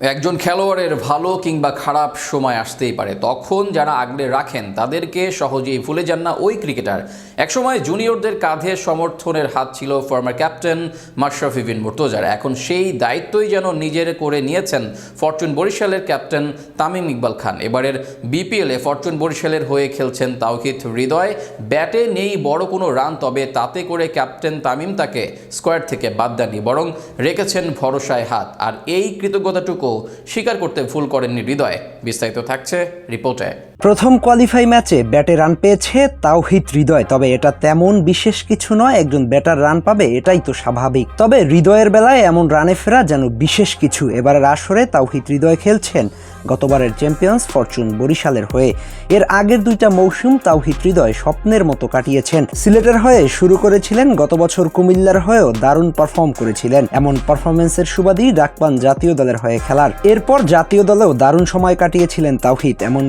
একজন খেলোয়াড়ের ভালো কিংবা খারাপ সময় আসতেই পারে। তখন যারা আগলে রাখেন, তাদেরকে সহজেই ভুলে যান না ওই ক্রিকেটার। একসময় জুনিয়রদের কাঁধে সমর্থনের হাত ছিল ফর্মার ক্যাপ্টেন মাশরাফি বিন মুর্তজার। এখন সেই দায়িত্বই যেন নিজের করে নিয়েছেন ফরচুন বরিশালের ক্যাপ্টেন তামিম ইকবাল খান। এবারের বিপিএলে ফরচুন বরিশালের হয়ে খেলছেন তাওহিদ হৃদয়। ব্যাটে নেই বড় কোনো রান, তবে তাতে করে ক্যাপ্টেন তামিম তাকে স্কোয়াড থেকে বাদ দেননি, বরং রেখেছেন ভরসায় হাত। আর এই কৃতজ্ঞতাটুকু স্বীকার করতে ভুল করেননি হৃদয়। বিস্তারিত থাকছে রিপোর্টে। প্রথম কোয়ালিফাই ম্যাচে ব্যাটে রান পেয়েছে তাও তাওহিদ হৃদয়, তবে এটা তেমন বিশেষ কিছু নয়, একজন ব্যাটার রান পাবে, এটাই তো স্বাভাবিক। তবে হৃদয়ের বেলায় এমন রানে ফেরা যেন বিশেষ কিছু। এবারের আসরে তাও তাওহিদ হৃদয় খেলছেন গতবারের চ্যাম্পিয়ন্স ফরচুন বরিশালের হয়ে। এর আগের দুইটা মৌসুম তাওহিদ হৃদয় স্বপ্নের মতো কাটিয়েছেন। সিলেটের হয়ে শুরু করেছিলেন, গত বছর কুমিল্লার হয়েও দারুণ পারফর্ম করেছিলেন। এমন পারফরমেন্সের সুবাদই ডাকপান জাতীয় দলের হয়ে খেলার। এরপর জাতীয় দলেও দারুণ সময় কাটিয়েছিলেন তাওহিদ, এমন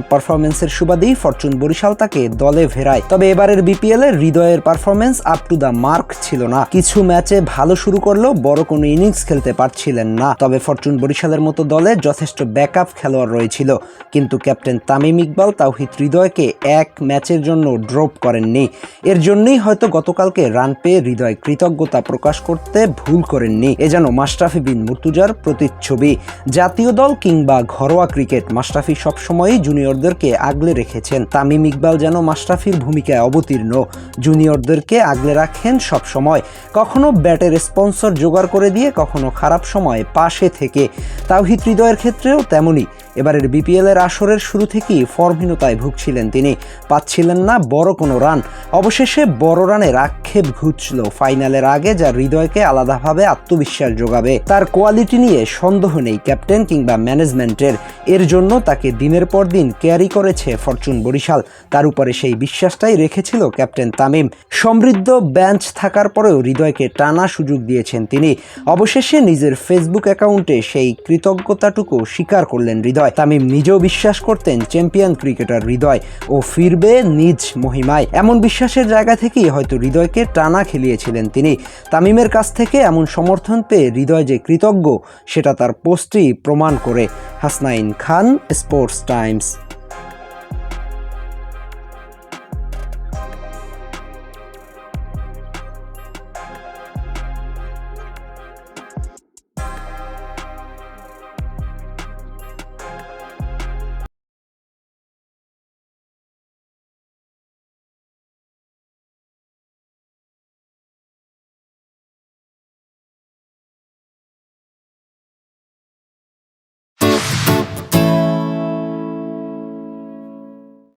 পারফরমেন্সের সুবাদেই ফরচুন বরিশাল তাকে দলে ফেরায় তবে এবারের বিপিএল এর হৃদয়ের performance up to the mark ছিল না। কিছু ম্যাচে ভালো শুরু করলেও বড় কোনো ইনিংস খেলতে পারছিলেন না। তবে ফরচুন বরিশালের মতো দলে যথেষ্ট ব্যাকআপ খেলোয়াড় রয়েছিল। কিন্তু ক্যাপ্টেন তামিম ইকবাল তাওহিদ হৃদয়কে এক ম্যাচের জন্য ড্রপ করেননি। এর জন্যই হয়তো গতকালকে রান পেয়ে হৃদয় কৃতজ্ঞতা প্রকাশ করতে ভুল করেননি। এ যেন মাশরাফি বিন মুর্তুজার প্রতিচ্ছবি। জাতীয় দল কিংবা ঘরোয়া ক্রিকেট, মাশরাফি সবসময়ই জুনিয়রদেরকে আগলে রেখেছেন। তামিম ইকবাল যেন মাশরাফির ভূমিকায় অবতীর্ণ। জুনিয়রদেরকে আগলে রাখেন সব সময় কখনো ব্যাটের স্পন্সর জোগাড় করে দিয়ে, কখনো খারাপ সময় পাশে থেকে। তাও হৃদয়ের ক্ষেত্রেও তেমনই। এবারের বিপিএল এর আসরের শুরু থেকেই ফর্মহীনতায় ভুগছিলেন তিনি। পাচ্ছিলেন না বড় কোনো রান। অবশেষে বড় রানের আক্ষেপ ঘুচল ফাইনালের আগে, যা হৃদয়কে আলাদাভাবে আত্মবিশ্বাস যোগাবে। তার কোয়ালিটি নিয়ে সন্দেহ নেই ক্যাপ্টেন কিংবা ম্যানেজমেন্টের। এর জন্য তাকে দিনের পর দিন ক্যারি করেছে ফরচুন বরিশাল। তার উপরে সেই বিশ্বাসটাই রেখেছিল ক্যাপ্টেন তামিম। সমৃদ্ধ বেঞ্চ থাকার পরেও হৃদয়কে টানা সুযোগ দিয়েছেন তিনি। অবশেষে নিজের ফেসবুক অ্যাকাউন্টে সেই কৃতজ্ঞতাটুকু স্বীকার করলেন হৃদয়। তামিম নিজেও বিশ্বাস করতেন চ্যাম্পিয়ন ক্রিকেটার হৃদয় ও ফিরবে নিজ মহিমায়। এমন বিশ্বাসের জায়গা থেকেই হয়তো হৃদয়কে টানা খেলিয়েছিলেন তিনি। তামিমের কাছ থেকে এমন সমর্থন পেয়ে হৃদয় যে কৃতজ্ঞ, সেটা তার পোস্টই প্রমাণ করে। Hasnain Khan, sports times.